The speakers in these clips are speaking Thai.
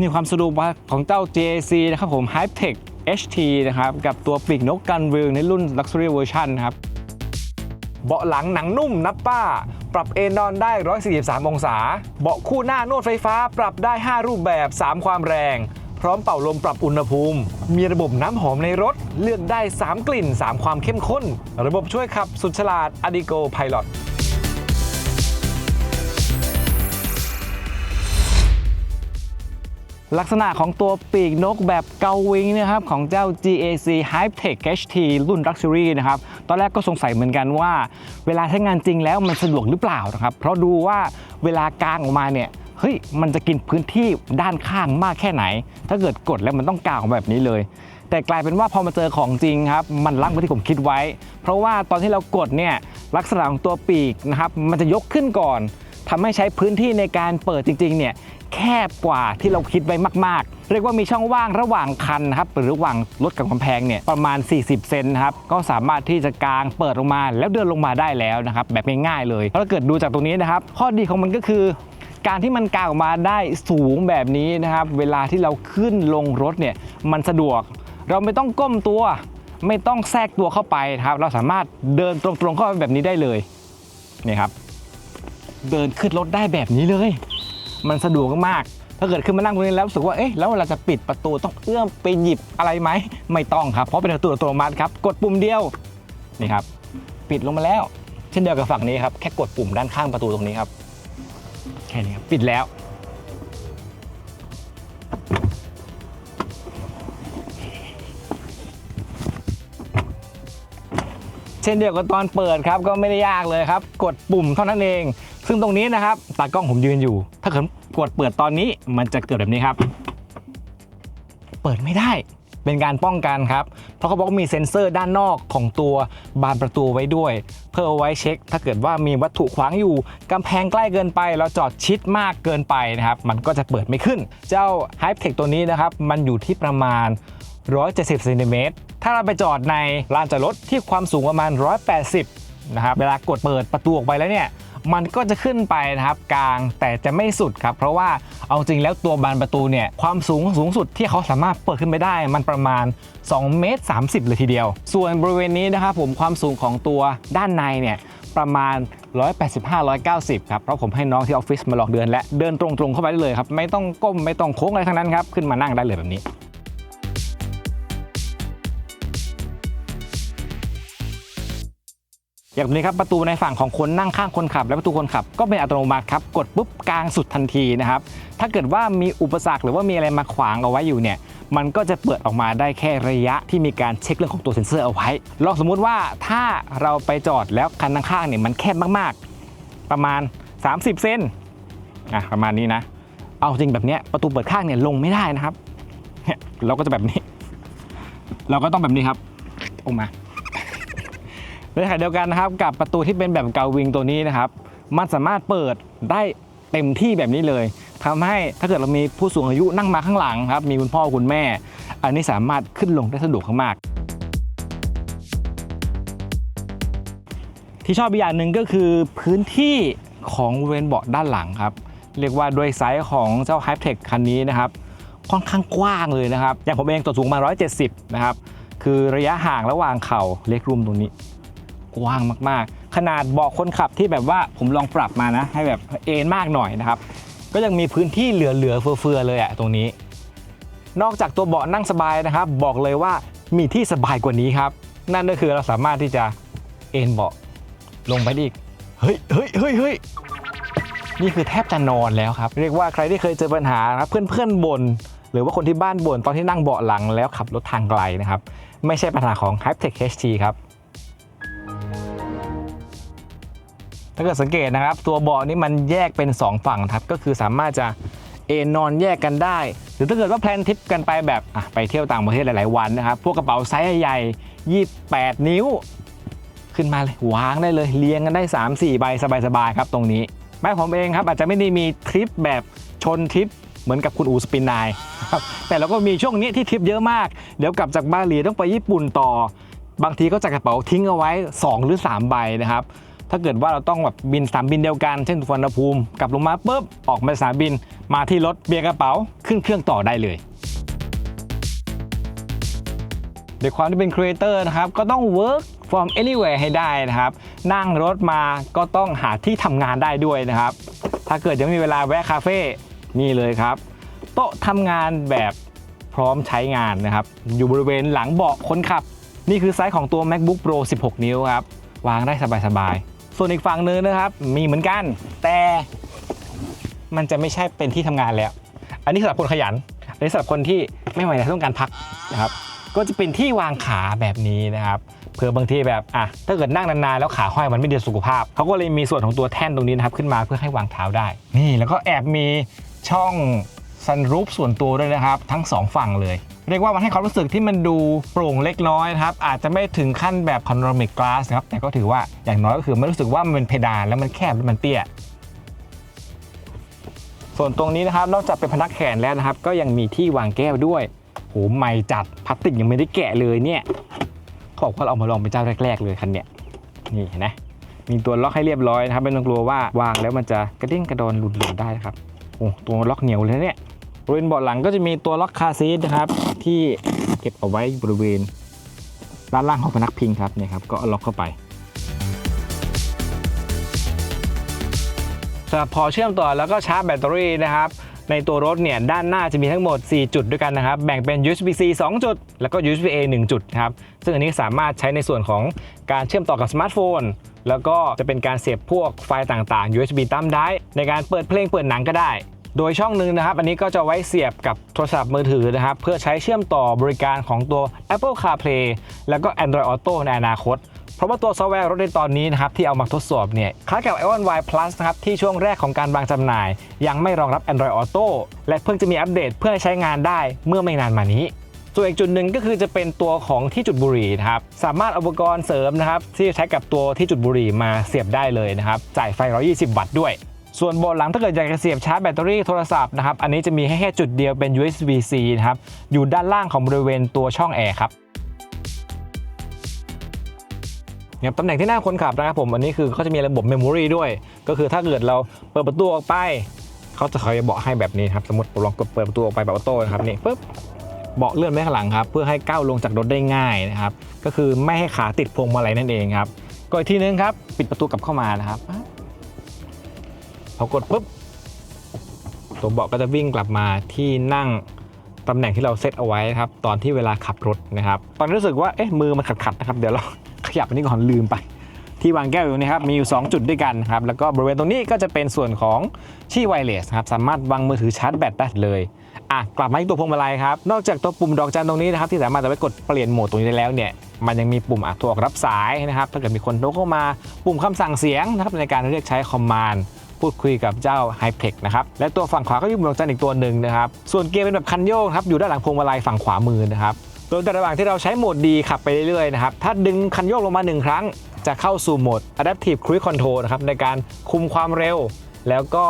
นี่ความสะดวกของเจ้า JAC นะครับผม Hype-Tech HT นะครับ กับตัวปีกนกกันวิวในรุ่น Luxury Version ครับเบาะหลังหนังนุ่มนับป้า ปรับเอนนอนได้ 143 องศา เบาะคู่หน้านวดไฟฟ้าปรับได้ 5 รูปแบบ 3 ความแรง พร้อมเป่าลมปรับอุณหภูมิ มีระบบน้ำหอมในรถ เลือกได้ 3 กลิ่น 3 ความเข้มข้น ระบบช่วยขับสุดฉลาด Adigo Pilot ลักษณะของตัวปีกนกแบบเกาวิงนะครับของเจ้า GAC Hype-Tech HT รุ่น Luxury นะครับ ตอนแรกก็สงสัยเหมือนกันว่า เวลาใช้งานจริงแล้วมันสะดวกหรือเปล่านะครับ เพราะดูว่าเวลากางออกมาเนี่ยเฮ้ยมันจะกินพื้นที่ด้านข้างมากแค่ไหน ถ้าเกิดกดแล้วมันต้องกางแบบนี้เลย แต่กลายเป็นว่าพอมาเจอของจริงครับ มันลักกว่าที่ผมคิดไว้ เพราะว่าตอนที่เรากดเนี่ยลักษณะของตัวปีกนะครับมันจะยกขึ้นก่อนทำให้ใช้พื้นที่ในการเปิดจริงๆเนี่ย แคบกว่าที่เราคิดไว้มาก ๆ เรียกว่ามีช่องว่างระหว่างคันครับหรือระหว่างรถกับกำแพงเนี่ยประมาณ 40 เซนครับก็สามารถที่จะกางเปิดลงมาแล้วเดินลงมาได้แล้วนะครับแบบง่ายๆเลยถ้าเกิดดูจากตรงนี้นะครับ ข้อดีของมันก็คือการที่มันกางออกมาได้สูงแบบนี้นะครับ เวลาที่เราขึ้นลงรถเนี่ยมันสะดวก เราไม่ต้องก้มตัว ไม่ต้องแทรกตัวเข้าไปครับ เราสามารถเดินตรงๆเข้าไปแบบนี้ได้เลยนี่ครับ เดินขึ้นรถได้แบบนี้เลย มันสะดวกมากถ้าเกิดขึ้นมานั่งตรงนี้แล้วรู้สึกว่า เอ๊ะ แล้วเราจะปิดประตูต้องเอื้อมไปหยิบอะไรไหม ไม่ต้องครับ เพราะเป็นประตูอัตโนมัติครับ กดปุ่มเดียว นี่ครับ ปิดลงมาแล้ว เช่นเดียวกับฝั่งนี้ครับ แค่กดปุ่มด้านข้างประตูตรงนี้ครับ แค่นี้ครับ ปิดแล้ว เช่นเดียวกับตอนเปิดครับ ก็ไม่ได้ยากเลยครับ กดปุ่มเท่านั้นเอง ซึ่งตรงนี้นะครับตากล้องผมยืนอยู่ ถ้าเกิดกดเปิดตอนนี้มันจะเกิดแบบนี้ครับ เปิดไม่ได้เป็นการป้องกันครับ เพราะเขาบอกว่ามีเซ็นเซอร์ด้านนอกของตัวบานประตูไว้ด้วย เพื่อเอาไว้เช็ค ถ้าเกิดว่ามีวัตถุขวางอยู่กำแพงใกล้เกินไปแล้วจอดชิดมากเกินไปนะครับ มันก็จะเปิดไม่ขึ้น เจ้า Hype Tech ตัวนี้นะครับ มันอยู่ที่ประมาณ 170เซนติเมตรถ้าเราไปจอดในลานจอดรถที่ความสูงประมาณ 180นะครับ เวลากดเปิดประตูออกไปแล้วเนี่ย มันก็จะขึ้นไปนะครับกลางแต่จะไม่สุดครับ เพราะว่าเอาจริงแล้วตัวบานประตูเนี่ยความสูงสูงสุดที่เขาสามารถเปิดขึ้นไปได้ มันประมาณ2เมตร30 เลยทีเดียว ส่วนบริเวณนี้นะครับผมความสูงของตัวด้านในเนี่ยประมาณ 185-190 ครับ เพราะผมให้น้องที่ออฟฟิศมาลองเดินและเดินตรงๆเข้าไปได้เลยครับ ไม่ต้องก้ม ไม่ต้องโค้งอะไรทั้งนั้นครับ ขึ้นมานั่งได้เลยแบบนี้ อย่างนี้ครับประตูในฝั่งของคนนั่งข้างคนขับ และประตูคนขับก็เป็นอัตโนมัติครับกดปุ๊บกลางสุดทันทีนะครับถ้าเกิดว่ามีอุปสรรคหรือว่ามีอะไรมาขวางเอาไว้อยู่เนี่ยมันก็จะเปิดออกมาได้แค่ระยะที่มีการเช็คเรื่องของตัวเซ็นเซอร์เอาไว้ลองสมมุติว่าถ้าเราไปจอดแล้วคันข้างๆเนี่ยมันแคบมากๆ ประมาณ 30 เซนอะประมาณนี้นะ เอาจริงแบบเนี้ยประตูเปิดข้างเนี่ยลงไม่ได้นะครับเนี่ยเราก็จะแบบนี้ เราก็ต้องแบบนี้ครับออกมา ในขณะเดียวกันนะครับกับประตูที่เป็นแบบเกาวิงตัวนี้นะครับ มันสามารถเปิดได้เต็มที่แบบนี้เลยทำให้ถ้าเกิดเรามีผู้สูงอายุนั่งมาข้างหลังครับมีคุณพ่อคุณแม่ อันนี้สามารถขึ้นลงได้สะดวกมากๆที่ชอบอีกอย่างหนึ่งก็คือพื้นที่ของบริเวณเบาะด้านหลังครับ เรียกว่าด้วยไซส์ของเจ้า Hype Tech คันนี้นะครับ ค่อนข้างกว้างเลยนะครับ อย่างผมเองตัวสูงมา 170 นะครับ คือระยะห่างระหว่างเข่าเล็กรุมตรงนี้ กว้างมากๆ ขนาดเบาะคนขับที่แบบว่าผมลองปรับมานะ ให้แบบเอนมากหน่อยนะครับ ก็ยังมีพื้นที่เหลือๆเฟือๆเลยอะตรงนี้ นอกจากตัวเบาะนั่งสบายนะครับ บอกเลยว่ามีที่สบายกว่านี้ครับ นั่นก็คือเราสามารถที่จะเอนเบาะลงไปได้อีกเฮ้ยเฮ้ยเฮ้ยเฮ้ยนี่คือแทบจะนอนแล้วครับ เรียกว่าใครที่เคยเจอปัญหานะครับเพื่อนๆบ่นหรือว่าคนที่บ้านบ่นตอนที่นั่งเบาะหลังแล้วขับรถทางไกลนะครับ ไม่ใช่ปัญหาของ Hype-Tech HT ครับ ถ้าเกิดสังเกตนะครับ ตัวเบาะนี้มันแยกเป็น 2 ฝั่งครับก็คือสามารถจะเอนนอนแยกกันได้ หรือถ้าเกิดว่าแพลนทริปกันไปแบบไปเที่ยวต่างประเทศหลาย ๆ วันนะครับ พวกกระเป๋าไซส์ใหญ่28 นิ้ว ขึ้นมาเลยวางได้เลยเรียงกันได้ 3-4 ใบสบาย ๆ ครับตรงนี้แม่ผมเองครับอาจจะไม่ได้มีทริปแบบชนทริปเหมือนกับคุณอูสปินนายครับแต่เราก็มีช่วงนี้ที่ทริปเยอะมาก เดี๋ยวกลับจากบาหลีต้องไปญี่ปุ่นต่อ บางทีก็จัดกระเป๋าทิ้งเอาไว้ 2 หรือ 3 ใบนะครับ ถ้าเกิดว่าเราต้องแบบบินสนามบินเดียวกัน เช่นสุวรรณภูมิกลับลงมาปุ๊บออกมาสนามบินมาที่รถเบียร์กระเป๋าขึ้นเครื่องต่อได้เลยด้วยความที่เป็นครีเอเตอร์นะครับก็ต้อง work from anywhere ให้ได้นะครับ นั่งรถมาก็ต้องหาที่ทำงานได้ด้วยนะครับ ถ้าเกิดยังไม่มีเวลาแวะคาเฟ่นี่เลยครับ โต๊ะทำงานแบบพร้อมใช้งานนะครับ อยู่บริเวณหลังเบาะคนขับ นี่คือไซส์ของตัว MacBook Pro 16 นิ้วครับ วางได้สบายๆ ส่วนอีกฝั่งนึงนะครับ มีเหมือนกัน แต่มันจะไม่ใช่เป็นที่ทำงานแล้ว อันนี้สำหรับคนขยัน อันนี้สำหรับคนที่ไม่ไหวแล้วต้องการพักนะครับ ก็จะเป็นที่วางขาแบบนี้นะครับเผื่อบางทีแบบอะถ้าเกิดนั่งนานๆแล้วขาห้อยมันไม่ดีสุขภาพเขาก็เลยมีส่วนของตัวแท่นตรงนี้นะครับขึ้นมาเพื่อให้วางเท้าได้ นี่แล้วก็แอบมีช่องซันรูฟส่วนตัวด้วยนะครับ ทั้งสองฝั่งเลย เรียกว่ามันให้ความรู้สึกที่มันดูโปร่งเล็กน้อยนะครับ อาจจะไม่ถึงขั้นแบบพาโนรามิกกลาสนะครับ แต่ก็ถือว่าอย่างน้อยก็คือไม่รู้สึกว่ามันเป็นเพดานแล้วมันแคบแล้วมันเตี้ย ส่วนตรงนี้นะครับนอกจากเป็นพนักแขนแล้วนะครับ ก็ยังมีที่วางแก้วด้วยโหใหม่จัดพลาสติกยังไม่ได้แกะเลยเนี่ยขอบว่าเราเอามาลองเป็นเจ้าแรก ๆ เลยคันเนี้ยนี่เห็นไหมมีตัวล็อกให้เรียบร้อยนะครับไม่ต้องกลัวว่าวางแล้วมันจะกระเด้งกระดอนหลุดหลุดได้นะครับโอ้ตัวล็อกเหนียวเลยเนี่ย บริเวณเบาะหลังก็จะมีตัวล็อกคาซีทนะครับ ที่เก็บเอาไว้บริเวณด้านล่างของพนักพิงครับเนี่ยครับก็ล็อกเข้าไปสำหรับพอเชื่อมต่อแล้วก็ชาร์จแบตเตอรี่นะครับในตัวรถเนี่ยด้านหน้าจะมีทั้งหมด 4 จุดด้วยกันนะครับ แบ่งเป็น USB-C 2 จุด แล้วก็ USB-A 1 จุดครับ ซึ่งอันนี้สามารถใช้ในส่วนของการเชื่อมต่อกับสมาร์ทโฟน แล้วก็จะเป็นการเสียบพวกไฟล์ต่างๆ USB ตั้มได้ในการเปิดเพลงเปิดหนังก็ได้ โดยช่องหนึ่งนะครับ อันนี้ก็จะไว้เสียบกับโทรศัพท์มือถือนะครับ เพื่อใช้เชื่อมต่อบริการของตัว Apple CarPlay แล้วก็ Android Auto ในอนาคต เพราะว่าตัวซอฟต์แวร์รถในตอนนี้นะครับ ที่เอามาทดสอบเนี่ยคล้ายกับ i1 Y Plus นะครับ ที่ช่วงแรกของการวางจำหน่าย ยังไม่รองรับ Android Auto และเพิ่งจะมีอัปเดตเพื่อให้ใช้งานได้เมื่อไม่นานมานี้ส่วนอีกจุดหนึ่งก็คือจะเป็นตัวของที่จุดบุหรี่นะครับ สามารถอาอุปกรณ์เสริมนะครับ ที่จะใช้กับตัวที่จุดบุหรี่มาเสียบได้เลยนะครับ จ่ายไฟ 120 วัตต์ด้วย ส่วนเบาะหลังถ้าเกิดอยากจะเสียบชาร์จแบตเตอรี่โทรศัพท์นะครับ อันนี้จะมีให้แค่จุดเดียวเป็น USB-C นะครับ อยู่ด้านล่างของบริเวณตัวช่องแอร์ครับเนี่ยตำแหน่งที่หน้าคนขับนะครับผม อันนี้คือเขาจะมีระบบเมมโมรีด้วย ก็คือถ้าเกิดเราเปิดประตูออกไป เขาจะคอยเบาะให้แบบนี้ครับ สมมติผมลองกดเปิดประตูออกไปแบบออโต้นะครับนี่ปุ๊บเบาะเลื่อนไปข้างหลังครับ เพื่อให้ก้าวลงจากรถได้ง่ายนะครับ ก็คือไม่ให้ขาติดพวงมาลัยนั่นเองครับก็อีกทีนึงครับ ปิดประตูกลับเข้ามานะครับ พอกดปุ๊บตัวเบาะก็จะวิ่งกลับมาที่นั่งตำแหน่งที่เราเซตเอาไว้ครับตอนที่เวลาขับรถนะครับ ตอนนี้รู้สึกว่าเอ๊ะมือมันขัดๆนะครับ เดี๋ยวเราขยับอันนี้ก่อนลืมไป ที่วางแก้วอยู่นี้ครับมีอยู่ 2 จุดด้วยกันครับแล้วก็บริเวณตรงนี้ก็จะเป็นส่วนของชี่ไวเลสครับสามารถวางมือถือชาร์จแบตได้เลยอะกลับมาที่ตัวพวงมาลัยครับนอกจากตัวปุ่มดอกจันตรงนี้นะครับที่สามารถจะไปกดเปลี่ยนโหมดตรงนี้ได้แล้วเนี่ยมันยังมีปุ่มอะตัวออกรับสายนะครับถ้าเกิดมีคนโทรเข้ามาปุ่มคำสั่งเสียงนะครับในการเรียกใช้คอมมานด์ พูดคุยกับเจ้า h y p e c นะครับและตัวฝั่งขวาก็มีปุ่มดวงจันอีกตัวหนึ่งนะครับส่วนเกียร์เป็นแบบคันโยกครับอยู่ด้านหลังพวงมาลัยฝั่งขวามือนะครับโดยแต่ระหว่างที่เราใช้โหมดดีขับไปเรื่อยๆนะครับถ้าดึงคันโยกลงมา 1 ครั้ง จะเข้าสู่โหมด Adaptive Cruise Control นะครับในการคุมความเร็ว แล้วก็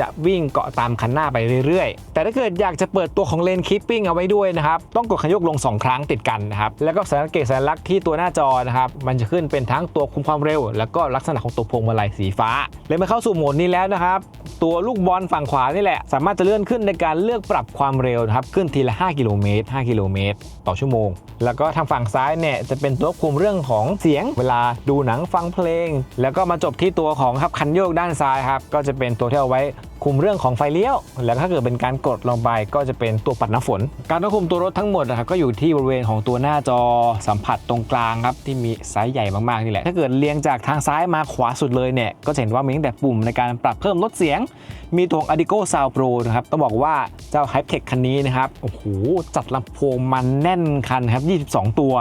จะวิ่งเกาะตามคันหน้าไปเรื่อยๆ แต่ถ้าเกิดอยากจะเปิดตัวของเลนคิปปิ้งเอาไว้ด้วยนะครับ ต้องกดคันโยกลง 2 ครั้งติดกันนะครับ แล้วก็สังเกตสัญลักษณ์ที่ตัวหน้าจอนะครับ มันจะขึ้นเป็นทั้งตัวคุมความเร็ว แล้วก็ลักษณะของตัวพวงมาลัยสีฟ้า เลยมาเข้าสู่โหมดนี้แล้วนะครับ ตัวลูกบอลฝั่งขวานี่แหละ สามารถจะเลื่อนขึ้นในการเลือกปรับความเร็วนะครับขึ้นทีละ 5 กิโลเมตร 5 กิโลเมตร ต่อชั่วโมง แล้วก็ทางฝั่งซ้ายเนี่ยจะเป็นตัวควบคุมเรื่องของเสียง เวลาดูหนังฟังเพลง แล้วก็มาจบที่ตัวของครับคันโยกด้านซ้ายครับก็จะเป็นตัวที่เอาไว้ คุมเรื่องของไฟเลี้ยว แล้วถ้าเกิดเป็นการกดลงไปก็จะเป็นตัวปัดน้ำฝน การควบคุมตัวรถทั้งหมดนะครับก็อยู่ที่บริเวณของตัวหน้าจอสัมผัสตรงกลางครับที่มีไซส์ใหญ่มากๆนี่แหละ ถ้าเกิดเรียงจากทางซ้ายมาขวาสุดเลยเนี่ยก็จะเห็นว่ามีตั้งแต่ปุ่มในการปรับเพิ่มลดเสียง มีตัว Adigo Sound Pro นะครับต้องบอกว่าเจ้า Hypetech คันนี้นะครับโอ้โหจัดลำโพงมันแน่นคันครับ 22 ตัว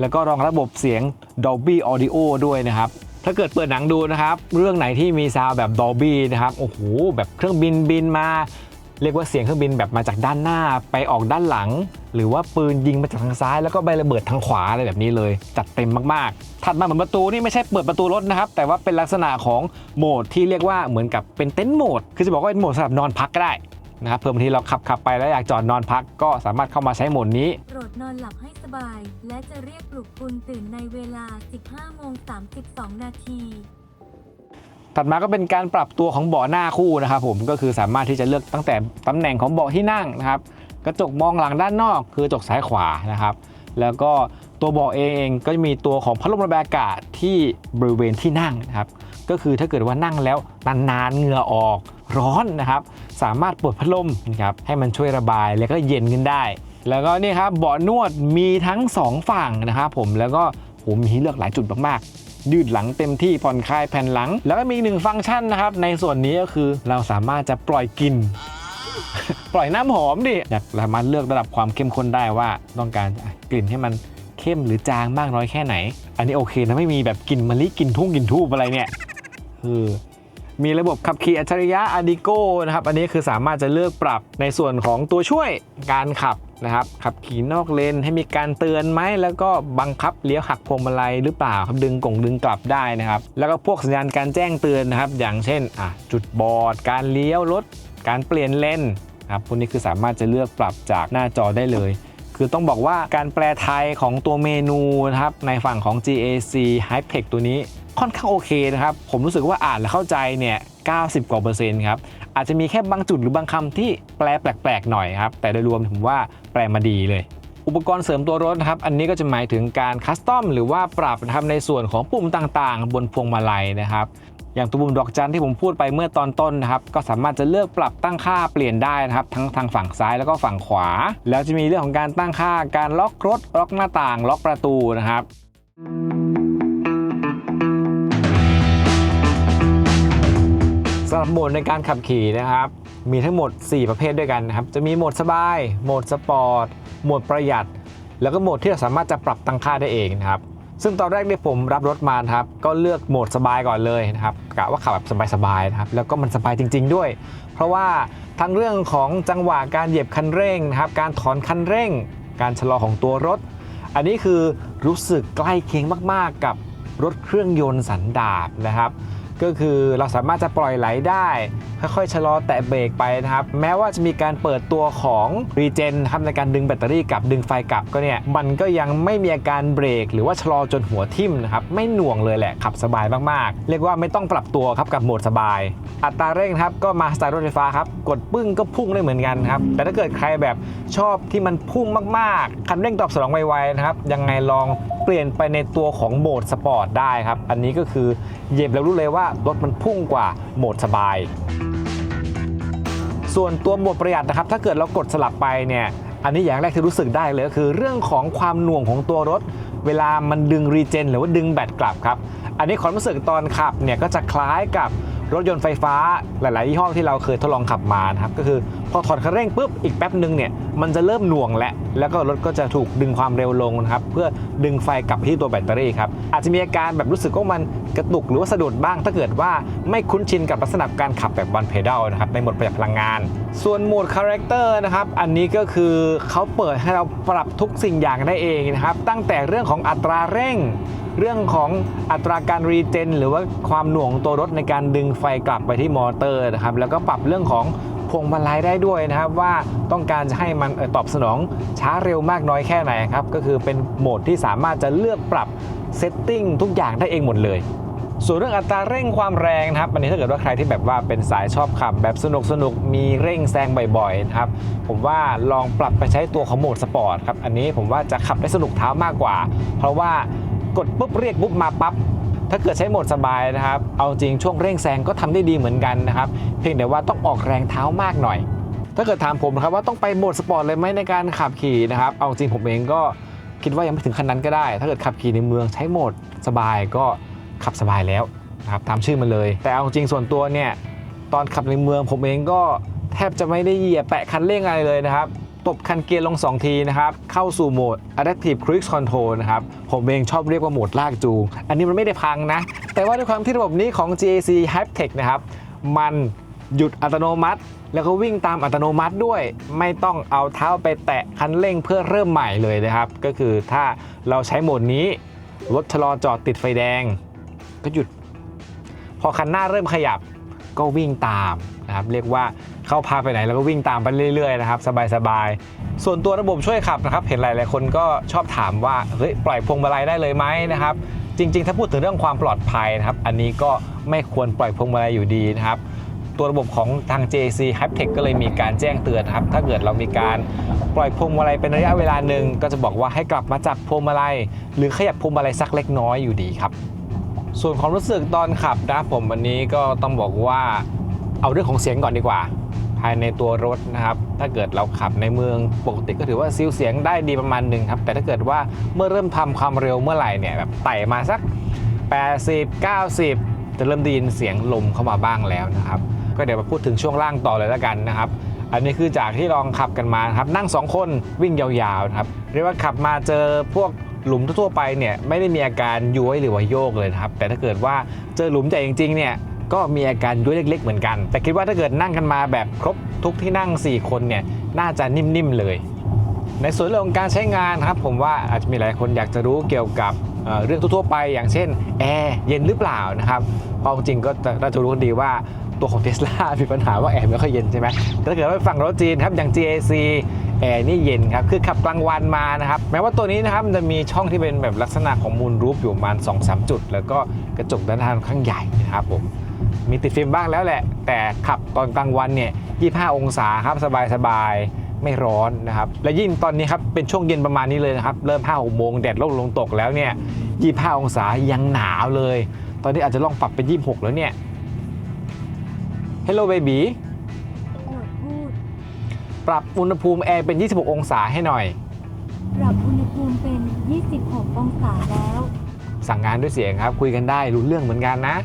แล้วก็รองระบบเสียง Dolby Audio ด้วยนะครับ ถ้าเกิดเปิดหนังดูนะครับ เรื่องไหนที่มีซาวแบบ Dolby นะครับโอ้โหแบบเครื่องบินบินมา เรียกว่าเสียงเครื่องบินแบบมาจากด้านหน้าไปออกด้านหลัง หรือว่าปืนยิงมาจากทางซ้าย แล้วก็ใบระเบิดทางขวาอะไรแบบนี้เลย จัดเต็มมากๆ ถัดมาเหมือนประตูนี่ไม่ใช่เปิดประตูรถนะครับ แต่ว่าเป็นลักษณะของโหมดที่เรียกว่าเหมือนกับเป็นเต็นท์โหมด คือจะบอกว่าเป็นโหมดสำหรับนอนพักก็ได้ นะครับเพิ่มทีเราขับขับไปแล้วอยากจอดนอนพัก ก็สามารถเข้ามาใช้โหมดนี้ โปรดนอนหลับให้สบาย และจะเรียกปลุกคุณตื่นในเวลา 15โมง32 นาที ถัดมาก็เป็นการปรับตัวของเบาะหน้าคู่นะครับผมก็คือสามารถที่จะเลือกตั้งแต่ตำแหน่งของเบาะที่นั่งนะครับกระจกมองหลังด้านนอก คือกระจกซ้ายขวานะครับ แล้วก็ตัวเบาะเองก็จะมีตัวของพัดลมระบายอากาศที่บริเวณที่นั่งนะครับก็คือถ้าเกิดว่านั่งแล้วนานๆเหงื่อออก ร้อนนะครับ สามารถเปิดพัดลมนะครับให้มันช่วยระบายแล้วก็เย็นขึ้นได้ แล้วก็นี่ครับเบาะนวดมีทั้งสองฝั่งนะครับผมแล้วก็ผมมีเลือกหลายจุดมากๆ ยืดหลังเต็มที่ผ่อนคลายแผ่นหลัง แล้วก็มีหนึ่งฟังก์ชันนะครับ ในส่วนนี้ก็คือเราสามารถจะปล่อยกลิ่นปล่อยน้ำหอมดิอยากสามารถเลือกระดับความเข้มข้นได้ว่าต้องการกลิ่นให้มันเข้มหรือจางมากน้อยแค่ไหน อันนี้โอเคนะไม่มีแบบกลิ่นมะลิกลิ่นทุ่งกลิ่นทูบอะไรเนี่ยเออ มีระบบขับขี่อัจฉริยะ Adigo นะครับอันนี้คือสามารถจะเลือกปรับในส่วนของตัวช่วยการขับนะครับขับขี่นอกเลนให้มีการเตือนไหมแล้วก็บังคับเลี้ยวหักพวงมาลัยหรือเปล่าครับดึงกงดึงกลับได้นะครับ แล้วก็พวกสัญญาณการแจ้งเตือนนะครับ อย่างเช่นอะจุดบอด การเลี้ยวรถ การเปลี่ยนเลนนะครับพวกนี้คือสามารถจะเลือกปรับจากหน้าจอได้เลย คือต้องบอกว่าการแปลไทยของตัวเมนูนะครับในฝั่งของ GAC Hypetech ตัวนี้ ค่อนข้างโอเคนะครับ ผมรู้สึกว่าอ่านและเข้าใจเนี่ย90 กว่าเปอร์เซ็นต์ครับ อาจจะมีแค่บางจุดหรือบางคำที่แปลแปลกๆหน่อยครับ แต่โดยรวมผมว่าแปลมาดีเลย อุปกรณ์เสริมตัวรถนะครับ อันนี้ก็จะหมายถึงการคัสตอมหรือว่าปรับนะครับในส่วนของปุ่มต่างๆ บนพวงมาลัยนะครับอย่างตัวปุ่มดอกจันที่ผมพูดไปเมื่อตอนต้นนะครับ ก็สามารถจะเลือกปรับตั้งค่าเปลี่ยนได้นะครับ ทั้งทางฝั่งซ้ายแล้วก็ฝั่งขวา แล้วจะมีเรื่องของการตั้งค่าการล็อกรถล็อกหน้าต่าง ล็อกประตูนะครับำหรับโหมดในการขับขี่นะครับ มีทั้งหมด 4 ประเภทด้วยกันนะครับ จะมีโหมดสบาย โหมดสปอร์ต โหมดประหยัด แล้วก็โหมดที่เราสามารถจะปรับตั้งค่าได้เองนะครับ ซึ่งตอนแรกเนี่ผมรับรถมาครับ ก็เลือกโหมดสบายก่อนเลยนะครับกะว่าขับแบบสบายๆนะครับ แล้วก็มันสบายจริง ๆ ด้วย เพราะว่าทั้งเรื่องของจังหวะการเหยียบคันเร่งนะครับ การถอนคันเร่ง การชะลอของตัวรถ อันนี้คือรู้สึกใกล้เคียงมาก ๆ กับรถเครื่องยนต์สันดาปนะครับ ก็คือเราสามารถจะปล่อยไหลได้ ค่อยๆชะลอแตะเบรกไปนะครับ แม้ว่าจะมีการเปิดตัวของรีเจนครับในการดึงแบตเตอรี่กลับดึงไฟกลับก็เนี่ย มันก็ยังไม่มีอาการเบรก หรือว่าชะลอจนหัวทิ่มนะครับ ไม่หน่วงเลยแหละขับสบายมากๆ เรียกว่าไม่ต้องปรับตัวครับกับโหมดสบาย อัตราเร่งครับก็มาสไตล์รถไฟฟ้าครับกดปึ้งก็พุ่งได้เหมือนกันครับแต่ถ้าเกิดใครแบบชอบที่มันพุ่งมากๆคันเร่งตอบสนองไวๆนะครับยังไงลอง เปลี่ยนไปในตัวของโหมดสปอร์ตได้ครับ อันนี้ก็คือเหยียบแล้วรู้เลยว่ารถมันพุ่งกว่าโหมดสบาย ส่วนตัวโหมดประหยัดนะครับ ถ้าเกิดเรากดสลับไปเนี่ยอันนี้อย่างแรกที่รู้สึกได้เลยก็คือเรื่องของความหน่วงของตัวรถ เวลามันดึงรีเจนหรือว่าดึงแบตกลับครับ อันนี้ความรู้สึกตอนขับเนี่ยก็จะคล้ายกับ รถยนต์ไฟฟ้าหลาย ๆ ยี่ห้อที่เราเคยทดลองขับมานะครับก็คือพอถอดคันเร่งปุ๊บอีกแป๊บหนึ่งเนี่ยมันจะเริ่มหน่วงแล้วแล้วก็รถก็จะถูกดึงความเร็วลงนะครับเพื่อดึงไฟกลับไปที่ตัวแบตเตอรี่ครับอาจจะมีอาการแบบรู้สึกว่ามัน กระตุกหรือว่าสะดุดบ้าง ถ้าเกิดว่าไม่คุ้นชินกับลักษณะการขับแบบวันเพด a ลนะครับในโหมดประหยัดพลังงาน ส่วนโหมดคาแรคเตอร์นะครับอันนี้ก็คือเขาเปิดให้เราปรับทุกสิ่งอย่างได้เองนะครับตั้งแต่เรื่องของอัตราเร่งเรื่องของอัตราการรีเจนหรือว่าความหน่วงตัวรถในการดึงไฟกลับไปที่มอเตอร์นะครับแล้วก็ปรับเรื่องของ วงมาลัยได้ด้วยนะครับว่าต้องการจะให้มันออตอบสนองช้าเร็วมากน้อยแค่ไหนครับก็คือเป็นโหมดที่สามารถจะเลือกปรับเซตติ้งทุกอย่างได้เองหมดเลยส่วนเรื่องอัตราเร่งความแรงนะครับอันนี้ถ้าเกิดว่าใครที่แบบว่าเป็นสายชอบขับแบบสนุกสนุกมีเร่งแซงบ่อยๆนะครับผมว่าลองปรับไปใช้ตัวของโหมดสปอร์ตครับอันนี้ผมว่าจะขับได้สนุกเท้ามากกว่า เพราะว่ากดปุ๊บเรียกปุ๊บมาปั๊บ ถ้าเกิดใช้โหมดสบายนะครับ เอาจริงช่วงเร่งแซงก็ทำได้ดีเหมือนกันนะครับ เพียงแต่ว่าต้องออกแรงเท้ามากหน่อย ถ้าเกิดถามผมนะครับว่าต้องไปโหมดสปอร์ตเลยไหมในการขับขี่นะครับ เอาจริงผมเองก็คิดว่ายังไม่ถึงขั้นนั้นก็ได้ ถ้าเกิดขับขี่ในเมืองใช้โหมดสบายก็ขับสบายแล้วนะครับตามชื่อมันเลย แต่เอาจริงส่วนตัวเนี่ยตอนขับในเมืองผมเองก็แทบจะไม่ได้เหยียบแตะคันเร่งอะไรเลยนะครับ ตบคันเกียร์ลง 2 ทีนะครับ เข้าสู่โหมด Adaptive Cruise Control นะครับ ผมเองชอบเรียกว่าโหมดลากจูง อันนี้มันไม่ได้พังนะ แต่ว่าด้วยความที่ระบบนี้ของ GAC Hyptech นะครับ มันหยุดอัตโนมัติ แล้วก็วิ่งตามอัตโนมัติด้วย ไม่ต้องเอาเท้าไปแตะคันเร่งเพื่อเริ่มใหม่เลยนะครับ ก็คือถ้าเราใช้โหมดนี้รถชะลอจอดติดไฟแดง ก็หยุด พอคันหน้าเริ่มขยับก็วิ่งตามนะครับ เรียกว่า เข้าพาไปไหนแล้วก็วิ่งตามไปเรื่อยๆนะครับสบายๆ ส่วนตัวระบบช่วยขับนะครับเห็นหลายๆคนก็ชอบถามว่าเฮ้ยปล่อยพวงมาลัยได้เลยไหมนะครับจริง ๆ ถ้าพูดถึงเรื่องความปลอดภัยนะครับอันนี้ก็ไม่ควรปล่อยพวงมาลัยอยู่ดีนะครับตัวระบบของทาง JC Haptech ก็เลยมีการแจ้งเตือนนะครับ ถ้าเกิดเรามีการปล่อยพวงมาลัยเป็นระยะเวลาหนึ่งก็จะบอกว่าให้กลับมาจับพวงมาลัย หรือขยับพวงมาลัยสักเล็กน้อยอยู่ดีครับ ส่วนความรู้สึกตอนขับนะผมวันนี้ก็ต้องบอกว่าเอาเรื่องของเสียงก่อนดีกว่าายในตัวรถนะครับ ถ้าเกิดเราขับในเมืองปกติก็ถือว่าซิลเสียงได้ดีประมาณหนึ่งครับ แต่ถ้าเกิดว่าเมื่อเริ่มทำความเร็วเมื่อไหร่เนี่ยแบบไต่มาสัก 80 90 จะเริ่มได้ยินเสียงลมเข้ามาบ้างแล้วนะครับ ก็เดี๋ยวมาพูดถึงช่วงล่างต่อเลยแล้วกันนะครับ อันนี้คือจากที่ลองขับกันมาครับ นั่ง 2 คนวิ่งยาวๆนะครับ เรียกว่าขับมาเจอพวกหลุมทั่วไปเนี่ยไม่ได้มีอาการย้วยหรือว่าโยกเลยครับ แต่ถ้าเกิดว่าเจอหลุมใหญ่จริงๆเนี่ย ก็มีอาการย้วยเล็ก ๆ เหมือนกัน แต่คิดว่าถ้าเกิดนั่งกันมาแบบครบทุกที่นั่ง 4 คนเนี่ยน่าจะนิ่มๆเลย ในส่วนเรื่องของการใช้งานครับ ผมว่าอาจจะมีหลายคนอยากจะรู้เกี่ยวกับเเรื่องทั่วๆไป อย่างเช่นแอร์เย็นหรือเปล่านะครับเพราจริงก็จะน่าจะรู้กันดีว่าตัวของเทสลามีปัญหาว่าแอร์ไม่ค่อยเย็นใช่ไหมแต่ถ้าเกิดว่าฝั่งรถจีนครับอย่าง GAC แอร์นี่เย็นครับ คือขับกลางวันมานะครับ แม้ว่าตัวนี้นะครับจะมีช่องที่เป็นแบบลักษณะของมูลรูปอยู่ประมาณ 2-3 จุด แล้วก็กระจกด้านข้าค่อนข้างใหญ่นะครับผม มีติดฟิล์มบ้างแล้วแหละ แต่ขับตอนกลางวันเนี่ย 25 องศาครับสบายๆไม่ร้อนนะครับ และยิ่งตอนนี้ครับเป็นช่วงเย็นประมาณนี้เลยนะครับ เริ่ม5 6โมงแดดลงลงตกแล้วเนี่ย 25 องศายังหนาวเลย ตอนนี้อาจจะลองปรับเป็น 26 แล้วเนี่ย Hello baby โอดพูดปรับอุณหภูมิแอร์เป็น 26 องศาให้หน่อย ปรับอุณหภูมิเป็น 26 องศาแล้ว สั่งงานด้วยเสียงครับ คุยกันได้รู้เรื่องเหมือนกันนะ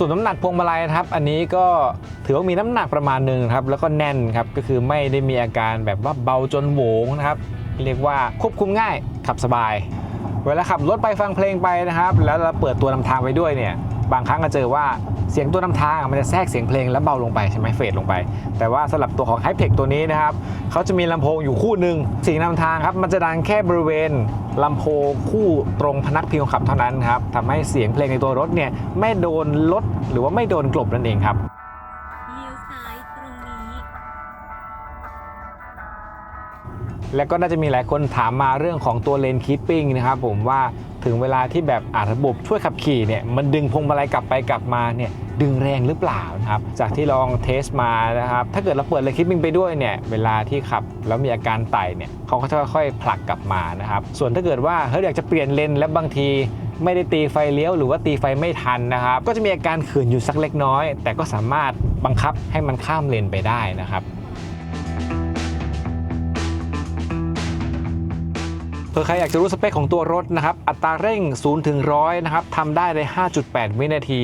ส่วนน้ำหนักพวงมาลัยนะครับ อันนี้ก็ถือว่ามีน้ำหนักประมาณหนึ่งครับ แล้วก็แน่นครับ ก็คือไม่ได้มีอาการแบบว่าเบาจนโหวงนะครับ เรียกว่าควบคุมง่ายขับสบาย เวลาขับรถไปฟังเพลงไปนะครับ แล้วเราเปิดตัวนำทางไปด้วยเนี่ย บางครั้งก็เจอว่าเสียงตัวนำทางมันจะแทรกเสียงเพลงแล้วเบาลงไปใช่ไหมเฟดลงไป แต่ว่าสำหรับตัวของ h y p e c ตัวนี้นะครับเขาจะมีลำโพงอยู่คู่หนึ่งเสียงนำทางครับมันจะดังแค่บริเวณลำโพงคู่ตรงพนักพิงคนขับเท่านั้นครับทำให้เสียงเพลงในตัวรถเนี่ยไม่โดนลดหรือว่าไม่โดนกลบนั่นเองครับ แล้วก็น่าจะมีหลายคนถามมาเรื่องของตัวเลนคีปปิ้งนะครับผมว่าถึงเวลาที่แบบอาระบบช่วยขับขี่เนี่ยมันดึงพวงมาลัยกลับไปกลับมาเนี่ยดึงแรงหรือเปล่านะครับจากที่ลองเทสมานะครับถ้าเกิดเราเปิดเลนคีปปิ้งไปด้วยเนี่ยเวลาที่ขับแล้วมีอาการไต่เนี่ยเขาก็จะค่อยๆผลักกลับมานะครับส่วนถ้าเกิดว่าเฮ้ยอยากจะเปลี่ยนเลนแล้วบางทีไม่ได้ตีไฟเลี้ยวหรือว่าตีไฟไม่ทันนะครับ ก็จะมีอาการขืนอยู่สักเล็กน้อย แต่ก็สามารถบังคับให้มันข้ามเลนไปได้นะครับ ผื่อใครอยากจะรู้สเปคของตัวรถนะครับ อัตราเร่ง 0 ถึง 100 นะครับทำได้ใน 5.8 วินาที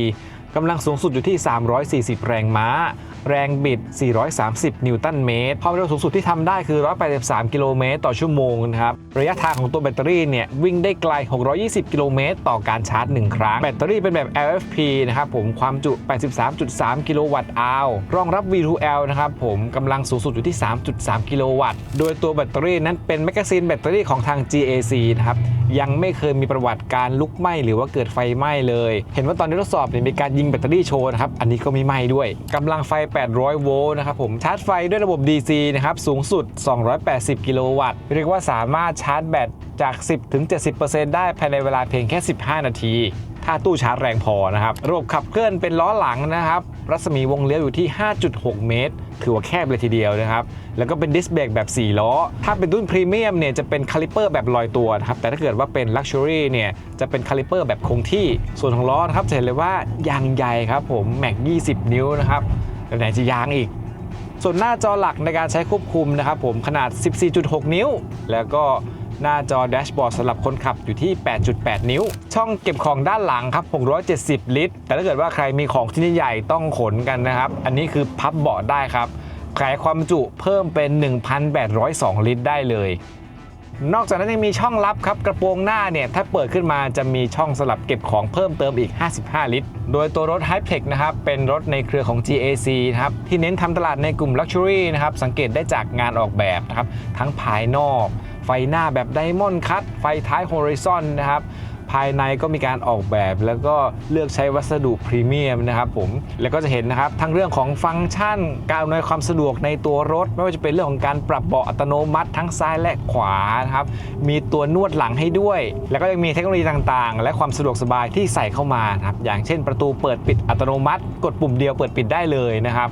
กำลังสูงสุดอยู่ที่ 340 แรงม้า แรงบิด 430 นิวตันเมตร ความเร็วสูงสุดที่ทำได้คือ 183 กิโลเมตรต่อชั่วโมงนะครับ ระยะทางของตัวแบตเตอรี่เนี่ย วิ่งได้ไกล 620 กิโลเมตรต่อการชาร์จ 1 ครั้ง แบตเตอรี่เป็นแบบ LFP นะครับผม ความจุ 83.3 กิโลวัตต์อาวรองรับ V2L นะครับผมกำลังสูงสุดอยู่ที่ 3.3 กิโลวัตต์ โดยตัวแบตเตอรี่นั้นเป็นแมกกาซีนแบตเตอรี่ของทาง GAC นะครับ ยังไม่เคยมีประวัติการลุกไหม้หรือว่าเกิดไฟไหม้เลย เห็นว่าตอนที่ทดสอบเนี่ยมีการยิงแบตเตอรี่โชว์นะครับ อันนี้ก็ไม่ไหม้ด้วยกำลังไฟ 800 โวลต์นะครับผม ชาร์จไฟด้วยระบบ DC นะครับ สูงสุด 280 กิโลวัตต์ เรียกว่าสามารถชาร์จแบตจาก 10-70%ได้ภายในเวลาเพียงแค่ 15 นาที ถ้าตู้ชาร์จแรงพอนะครับระบบขับเคลื่อนเป็นล้อหลังนะครับ รัศมีวงเลี้ยวอยู่ที่ 5.6 เมตร ถือว่าแคบเลยทีเดียวนะครับ แล้วก็เป็นดิสเบรกแบบ 4 ล้อ ถ้าเป็นรุ่นพรีเมียมเนี่ยจะเป็นคาลิเปอร์แบบลอยตัวนะครับ แต่ถ้าเกิดว่าเป็นลักชัวรี่เนี่ยจะเป็นคาลิเปอร์แบบคงที่ ส่วนของล้อนะครับจะเห็นเลยว่ายางใหญ่ครับผมแม็ก 20 นิ้วนะครับแล้วไหนจะยางอีกส่วนหน้าจอหลักในการใช้ควบคุมนะครับผมขนาด 14.6 นิ้ว แล้วก็ หน้าจอแดชบอร์ดสำหรับคนขับอยู่ที่ 8.8 นิ้ว ช่องเก็บของด้านหลังครับ 670 ลิตร แต่ถ้าเกิดว่าใครมีของที่ใหญ่ต้องขนกันนะครับ อันนี้คือพับเบาะได้ครับขยายความจุเพิ่มเป็น 1,802 ลิตรได้เลย นอกจากนั้นยังมีช่องลับครับ กระโปรงหน้าเนี่ยถ้าเปิดขึ้นมาจะมีช่องสลับเก็บของเพิ่มเติมอีก 55 ลิตร โดยตัวรถ h y p e c นะครับเป็นรถในเครือของ GAC นะครับที่เน้นทำตลาดในกลุ่ม Luxury นะครับสังเกตได้จากงานออกแบบนะครับทั้งภายนอก ไฟหน้าแบบไดมอนด์คัตไฟท้าย Horizon นะครับภายในก็มีการออกแบบแล้วก็เลือกใช้วัสดุพรีเมียมนะครับผมแล้วก็จะเห็นนะครับทั้งเรื่องของฟังก์ชัน การอำนวยความสะดวกในตัวรถ ไม่ว่าจะเป็นเรื่องของการปรับเบาะอัตโนมัติทั้งซ้ายและขวานะครับมีตัวนวดหลังให้ด้วย แล้วก็ยังมีเทคโนโลยีต่างๆ และความสะดวกสบายที่ใส่เข้ามาครับอย่างเช่นประตูเปิดปิดอัตโนมัติ กดปุ่มเดียวเปิดปิดได้เลยนะครับ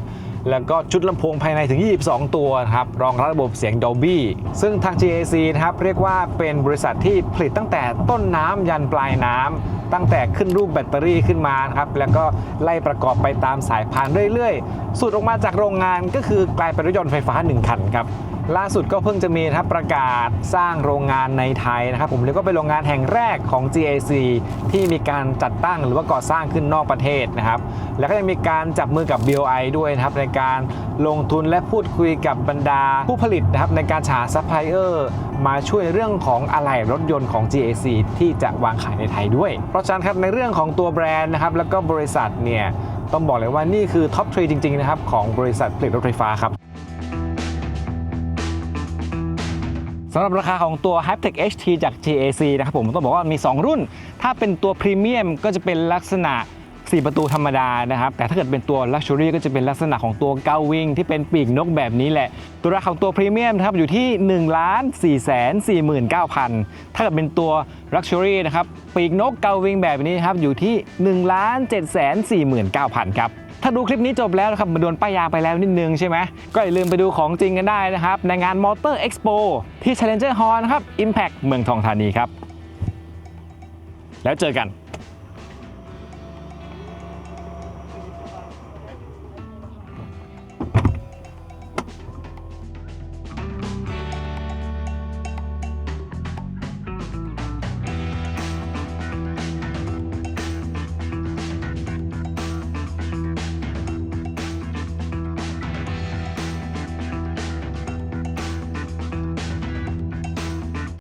แล้วก็ชุดลำโพงภายในถึง 22 ตัวครับ รองรับระบบเสียง Dolby ซึ่งทาง GAC นะครับ เรียกว่าเป็นบริษัทที่ผลิตตั้งแต่ต้นน้ำยันปลายน้ำ ตั้งแต่ขึ้นรูปแบตเตอรี่ขึ้นมานครับ แล้วก็ไล่ประกอบไปตามสายพานเรื่อยๆ สุดออกมาจากโรงงานก็คือกลายเป็นรถยนต์ไฟฟ้า 1 คันครับ ล่าสุดก็เพิ่งจะมีนะครับประกาศสร้างโรงงานในไทยนะครับ ผมเรียกว่าเป็นโรงงานแห่งแรกของ GAC ที่มีการจัดตั้งหรือว่าก่อสร้างขึ้นนอกประเทศนะครับ แล้วก็ยังมีการจับมือกับ BOI ด้วยนะครับในการลงทุนและพูดคุยกับบรรดาผู้ผลิตนะครับในการหาซัพพลายเออร์มาช่วยเรื่องของอะไหล่รถยนต์ของ GAC ที่จะวางขายในไทยด้วย เพราะฉะนั้นครับในเรื่องของตัวแบรนด์นะครับแล้วก็บริษัทเนี่ยต้องบอกเลยว่านี่คือท็อปทรีจริงๆนะครับของบริษัทผลิตรถไฟฟ้าครับ สำหรับราคาของตัว Hyptech HT จาก GAC นะครับผมต้องบอกว่ามี 2 รุ่น ถ้าเป็นตัวพรีเมียมก็จะเป็นลักษณะ 4 ประตูธรรมดานะครับ แต่ถ้าเกิดเป็นตัว Luxury ก็จะเป็นลักษณะของตัวเก้าวิ่งที่เป็นปีกนกแบบนี้แหละ ตัวราคาของตัวพรีเมียมนะครับอยู่ที่ 1 4 4 9 0 0 0 ถ้าเกิดเป็นตัว Luxury นะครับปีกนกเก้าวิ่งแบบนี้ครับอยู่ที่ 1 7 4 9 0 0 0 ครับถ้าดูคลิปนี้จบแล้วนะครับมาโดนป้ายยาไปแล้วนิดนึงใช่ไหม ก็อย่าลืมไปดูของจริงกันได้นะครับ ในงาน Motor Expo ที่ Challenger Hall นะครับ Impact เมืองทองธานีครับ แล้วเจอกัน